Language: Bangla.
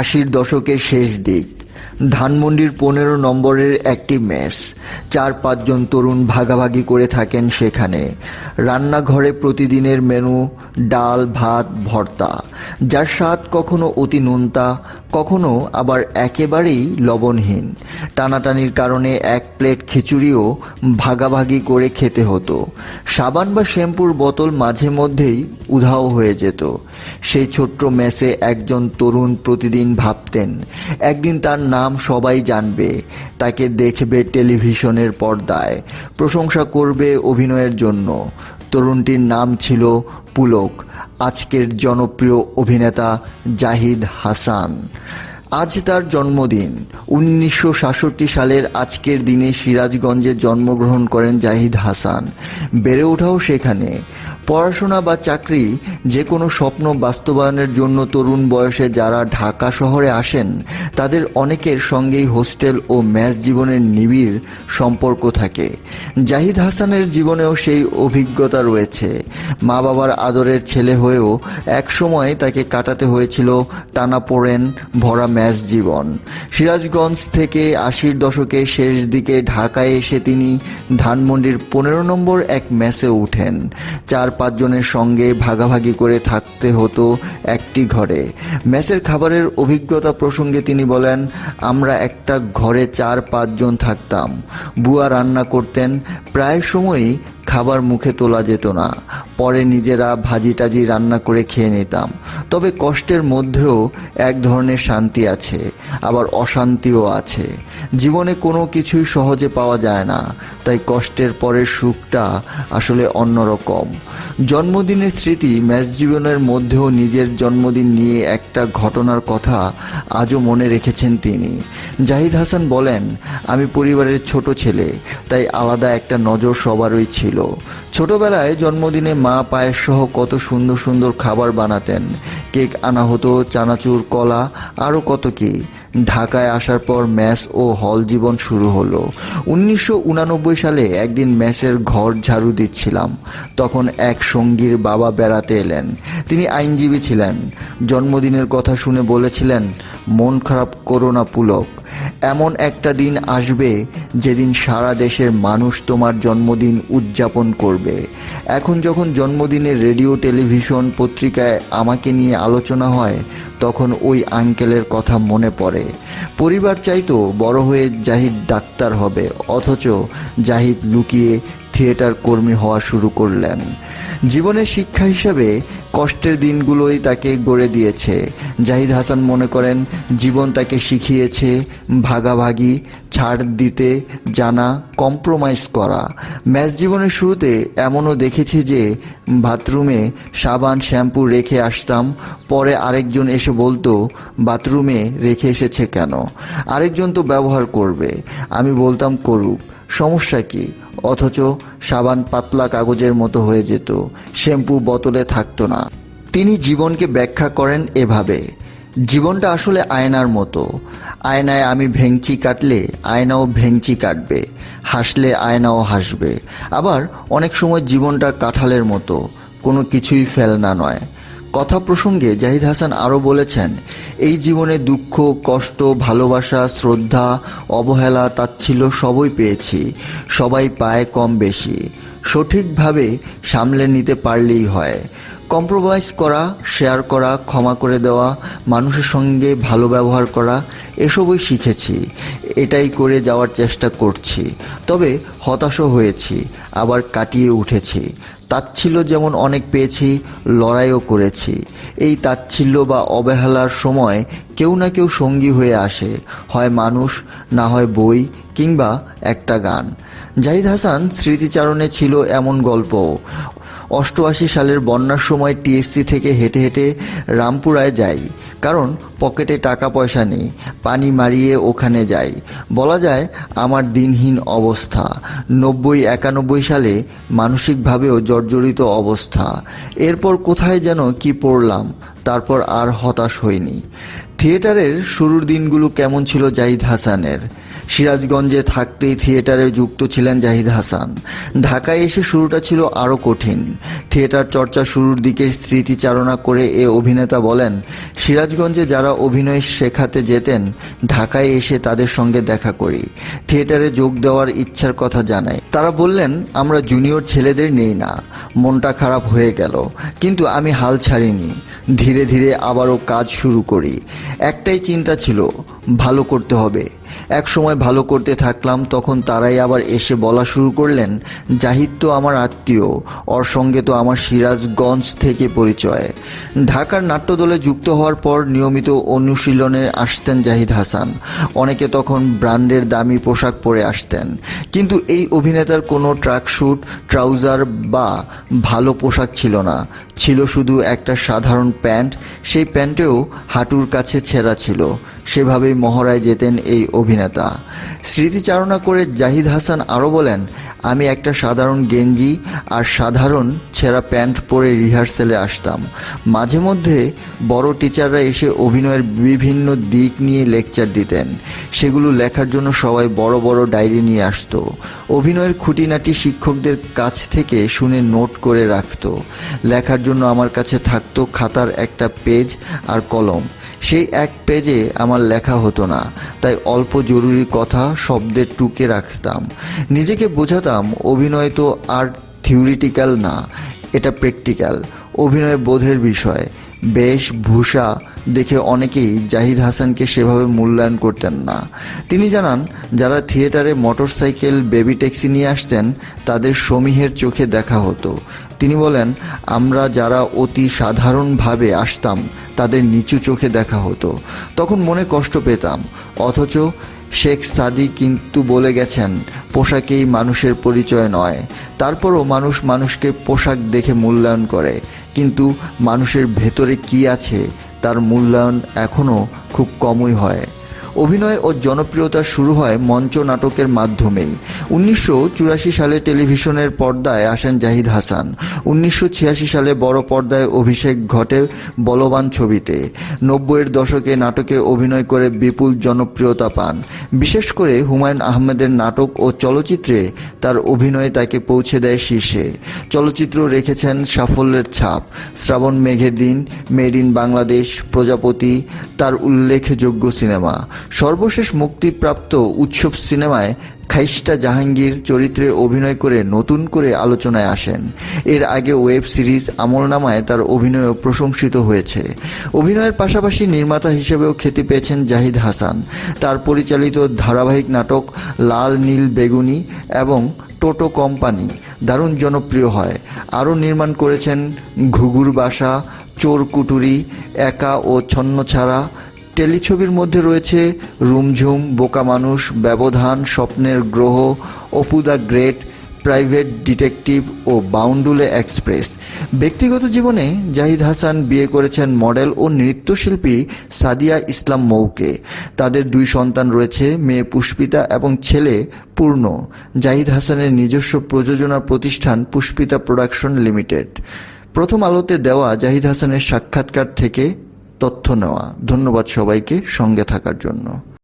আশির দশকের শেষ দিক। ধানমন্ডির পনেরো নম্বরের একটি মেস চার পাঁচজন তরুণ ভাগাভাগি করে থাকেন সেখানে। রান্নাঘরে প্রতিদিনের মেনু, ডাল, ভাত, ভর্তা। যার স্বাদ কখনো অতি নোনতা কখনো আবার একেবারেই লবণহীন। টানাটানির কারণে এক প্লেট খিচুড়িও ভাগাভাগি করে খেতে হতো। সাবান বা শ্যাম্পুর বোতল মাঝে মধ্যেই উধাও হয়ে যেত। সেই ছোট্ট মেসে একজন তরুণ প্রতিদিন ভাবতেন, একদিন তার নাম সবাই জানবে, তাকে দেখবে টেলিভিশনের পর্দায়, প্রশংসা করবে অভিনয়ের জন্য। তরুণটির নাম ছিল পুলক। আজকের জনপ্রিয় অভিনেতা জাহিদ হাসান। আজ তার জন্মদিন। উনিশশো সাতষট্টি সালের আজকের দিনে সিরাজগঞ্জে জন্মগ্রহণ করেন জাহিদ হাসান। বেড়ে ওঠাও সেখানে। পড়াশোনা বা চাকরি যে কোনো স্বপ্ন বাস্তবায়নের জন্য তরুণ বয়সে যারা ঢাকা শহরে আসেন, তাদের অনেকের সঙ্গেই হোস্টেল ও ম্যাচ জীবনের নিবিড় সম্পর্ক থাকে। জাহিদ হাসানের জীবনেও সেই অভিজ্ঞতা রয়েছে। মা বাবার আদরের ছেলে হয়েও একসময় তাকে কাটাতে হয়েছিল টানাপোড়েন ভরা ম্যাচ জীবন। সিরাজগঞ্জ থেকে আশির দশকে শেষ দিকে ঢাকায় এসে তিনি ধানমন্ডির পনেরো নম্বর এক ম্যাচে উঠেন। চার পাঁচজনের সঙ্গে ভাগাভাগি করে থাকতে হতো একটি ঘরে। ম্যাচের খাবারের অভিজ্ঞতা প্রসঙ্গে তিনি বলেন, আমরা একটা ঘরে চার পাঁচজন থাকতাম। বুয়া রান্না করতেন। প্রায় সময়ই খাবার মুখে তোলা যেত না। পরে নিজেরা ভাজি টাজি রান্না করে খেয়ে নিতাম। তবে কষ্টের মধ্যেও এক ধরনের শান্তি আছে, আবার অশান্তিও আছে। জীবনে কোনো কিছুই সহজে পাওয়া যায় না। তাই কষ্টের পরের সুখটা আসলে অন্যরকম। জন্মদিনের স্মৃতি ম্যাচ জীবনের মধ্যেও নিজের জন্মদিন নিয়ে একটা ঘটনার কথা আজও মনে রেখেছেন তিনি। জাহিদ হাসান বলেন, আমি পরিবারের ছোট ছেলে, তাই আলাদা একটা নজর সবারই ছিল। ছোটবেলায় জন্মদিনে মা পায়েস সহ কত সুন্দর সুন্দর খাবার বানাতেন। কেক আনা হতো, চানাচুর, কলা আরও কত কি। ঢাকায় আসার পর ম্যাচ ও হল জীবন শুরু হলো। উনিশশো সালে একদিন ম্যাচের ঘর ঝাড়ু দিচ্ছিলাম। তখন এক সঙ্গীর বাবা বেড়াতে এলেন। তিনি আইনজীবী ছিলেন। জন্মদিনের কথা শুনে বলেছিলেন, মন খারাপ করোনা পুলক। এমন একটা দিন আসবে যেদিন সারা দেশের মানুষ তোমার জন্মদিন উদযাপন করবে। এখন যখন জন্মদিনের রেডিও, টেলিভিশন পত্রিকায় আমাকে নিয়ে আলোচনা হয়, তখন ওই আঙ্কেলের কথা মনে পড়ে। পরিবার চাইতো বড় হয়ে জাহিদ ডাক্তার হবে, অথচ জাহিদ লুকিয়ে থিয়েটার কর্মী হওয়া শুরু করলেন। জীবনের শিক্ষা হিসেবে কষ্টের দিনগুলোই তাকে গড়ে দিয়েছে। জাহিদ হাসান মনে করেন, জীবন তাকে শিখিয়েছে ভাগাভাগি, ছাড় দিতে, জানা কম্প্রোমাইজ করা। ম্যাচ জীবনের শুরুতে এমনও দেখেছি যে, বাথরুমে সাবান, শ্যাম্পু রেখে আসতাম, পরে আরেকজন এসে বলতো, বাথরুমে রেখে এসেছে কেন? আরেকজন তো ব্যবহার করবে। আমি বলতাম, করুক। সমস্যা কি? অথচ সাবান পাতলা কাগজের মতো হয়ে যেত, শ্যাম্পু বোতলে থাকতো না। তিনি জীবনকে ব্যাখ্যা করেন এভাবে, জীবনটা আসলে আয়নার মতো। আয়নায় আমি ভেংচি কাটলে আয়নাও ভেংচি কাটবে, হাসলে আয়নাও হাসবে। আবার অনেক সময় জীবনটা কাঁঠালের মতো, কোনো কিছুই ফেলনা নয়। কথা প্রসঙ্গে জাহিদ হাসান আরও বলেছেন, এই জীবনে দুঃখ, কষ্ট, ভালোবাসা, শ্রদ্ধা, অবহেলা তাচ্ছিল্য সবই পেয়েছি, সবাই পায় কম বেশি। সঠিকভাবে সামলে নিতে পারলেই হয়। কম্প্রোমাইজ করা, শেয়ার করা, ক্ষমা করে দেওয়া, মানুষের সঙ্গে ভালো ব্যবহার করা, এসবই শিখেছি। এটাই করে যাওয়ার চেষ্টা করছি। তবে হতাশও হয়েছি, আবার কাটিয়ে উঠেছি। তাচ্ছিল্য যেমন অনেক পেয়েছি, লড়াইও করেছি। এই তাচ্ছিল্য বা অবহেলার সময় কেউ না কেউ সঙ্গী হয়ে আসে, হয় মানুষ, না হয় বই কিংবা একটা গান। জাহিদ হাসান স্মৃতিচারণে ছিল এমন গল্প অষ্টআশি সালের বন্যার সময় টিএসসি থেকে হেঁটে হেঁটে রামপুরায় যাই, কারণ পকেটে টাকা পয়সা নেই, পানি মারিয়ে ওখানে যাই। বলা যায়, আমার দিনহীন অবস্থা। নব্বই একানব্বই সালে মানসিকভাবেও জর্জরিত অবস্থা। এরপর কোথায় যেন কি পড়লাম, তারপর আর হতাশ হইনি। থিয়েটারের শুরুর দিনগুলো কেমন ছিল জাহিদ হাসানের? সিরাজগঞ্জে থাকতেই থিয়েটারে যুক্ত ছিলেন জাহিদ হাসান। ঢাকায় এসে শুরুটা ছিল আরও কঠিন। থিয়েটার চর্চা শুরুর দিকে স্মৃতিচারণা করে এ অভিনেতা বলেন, সিরাজগঞ্জে যারা অভিনয় শেখাতে যেতেন, ঢাকায় এসে তাদের সঙ্গে দেখা করি। থিয়েটারে যোগ দেওয়ার ইচ্ছার কথা জানাই তারা বললেন, আমরা জুনিয়র ছেলেদের নেই না, মনটা খারাপ হয়ে গেল, কিন্তু আমি হাল ছাড়িনি। ধীরে ধীরে আবারও কাজ শুরু করি। একটাই চিন্তা ছিল, ভালো করতে হবে। এক সময় ভালো করতে থাকলাম, তখন তারাই আবার এসে বলা শুরু করলেন, জাহিদ তো আমার আত্মীয়, ওর সঙ্গে তো আমার সিরাজগঞ্জ থেকে পরিচয়। ঢাকার নাট্যদলে যুক্ত হওয়ার পর নিয়মিত অনুশীলনে আসতেন জাহিদ হাসান। অনেকে তখন ব্র্যান্ডের দামি পোশাক পরে আসতেন। কিন্তু এই অভিনেতার কোনো ট্র্যাকস্যুট ট্রাউজার বা ভালো পোশাক ছিল না। ছিল শুধু একটা সাধারণ প্যান্ট, সেই প্যান্টেও হাঁটুর কাছে ছেঁড়া ছিল। সেভাবেই মহড়ায় যেতেন এই অভিনেতা। স্মৃতিচারণা করে জাহিদ হাসান আরও বলেন, আমি একটা সাধারণ গেঞ্জি আর সাধারণ ছেঁড়া প্যান্ট পরে রিহার্সেলে আসতাম। মাঝে মধ্যে বড় টিচাররা এসে অভিনয়ের বিভিন্ন দিক নিয়ে লেকচার দিতেন। সেগুলো লেখার জন্য সবাই বড় বড় ডায়েরি নিয়ে আসতো। অভিনয়ের খুঁটিনাটি শিক্ষকদের কাছ থেকে শুনে নোট করে রাখত। লেখার জন্য আমার কাছে থাকতো খাতার একটা পেজ আর কলম। সেই এক পেজে আমার লেখা হতো না, তাই অল্প জরুরি কথা শব্দের টুকে রাখতাম। নিজেকে বোঝাতাম, অভিনয় তো আর থিওরিটিক্যাল না, এটা প্র্যাকটিক্যাল, অভিনয় বোধের বিষয়। বেশ ভূষা, দেখে অনেকেই জাহিদ হাসানকে সেভাবে মূল্যায়ন করতেন না। তিনি জানান, যারা থিয়েটারে মোটরসাইকেল, বেবি ট্যাক্সি নিয়ে আসতেন, তাদের সমীহের চোখে দেখা হতো। তিনি বলেন, আমরা যারা অতি সাধারণভাবে আসতাম, তাদের নিচু চোখে দেখা হতো। তখন মনে কষ্ট পেতাম। অথচ শেখ সাদি কিন্তু বলে গেছেন, পোশাকেই মানুষের পরিচয় নয়। তারপরও মানুষ মানুষকে পোশাক দেখে মূল্যায়ন করে। কিন্তু মানুষের ভেতরে কি আছে, তার মূল্যায়ন এখনও খুব কমই হয়। অভিনয় ও জনপ্রিয়তা শুরু হয় মঞ্চ নাটকের মাধ্যমেই। উনিশশো চুরাশি সালে টেলিভিশনের পর্দায় আসেন জাহিদ হাসান। উনিশশো ছিয়াশি সালে বড় পর্দায় অভিষেক ঘটে বলবান ছবিতে। নব্বইয়ের দশকে নাটকে অভিনয় করে বিপুল জনপ্রিয়তা পান। বিশেষ করে হুমায়ুন আহমেদের নাটক ও চলচ্চিত্রে তার অভিনয় তাকে পৌঁছে দেয় শীর্ষে। চলচ্চিত্র রেখেছেন সাফল্যের ছাপ। শ্রাবণ মেঘের দিন, মেড ইন বাংলাদেশ, প্রজাপতি, তার উল্লেখযোগ্য সিনেমা। সর্বশেষ মুক্তিপ্রাপ্ত উৎসব সিনেমায় খাইস্টা জাহাঙ্গীর চরিত্রে অভিনয় করে নতুন করে আলোচনায় আসেন। এর আগে ওয়েব সিরিজ আমলনামায় তার অভিনয়ও প্রশংসিত হয়েছে। অভিনয়ের পাশাপাশি নির্মাতা হিসেবেও খ্যাতি পেয়েছেন জাহিদ হাসান। তার পরিচালিত ধারাবাহিক নাটক লাল নীল বেগুনি এবং টোটো কোম্পানি দারুণ জনপ্রিয় হয়। আরও নির্মাণ করেছেন ঘুঘুর বাসা, চোর কুটুরি, একা ও ছন্নছাড়া টেলিছবির মধ্যে রয়েছে রুমঝুম, বোকা মানুষ, ব্যবধান, স্বপ্নের গ্রহ, Apu the great, private detective ও বাউন্ডুলে এক্সপ্রেস। ব্যক্তিগত জীবনে জাহিদ হাসান বিয়ে করেছেন মডেল ও নৃত্যশিল্পী সাদিয়া ইসলাম মৌকে। তাদের দুই সন্তান রয়েছে, মেয়ে পুষ্পিতা এবং ছেলে পূর্ণ। জাহিদ হাসানের নিজস্ব প্রযোজনা প্রতিষ্ঠান পুষ্পিতা প্রোডাকশন লিমিটেড। প্রথম আলোতে দেওয়া জাহিদ হাসানের সাক্ষাৎকার থেকে তথ্য নেওয়া। ধন্যবাদ সবাইকে সঙ্গে থাকার জন্য।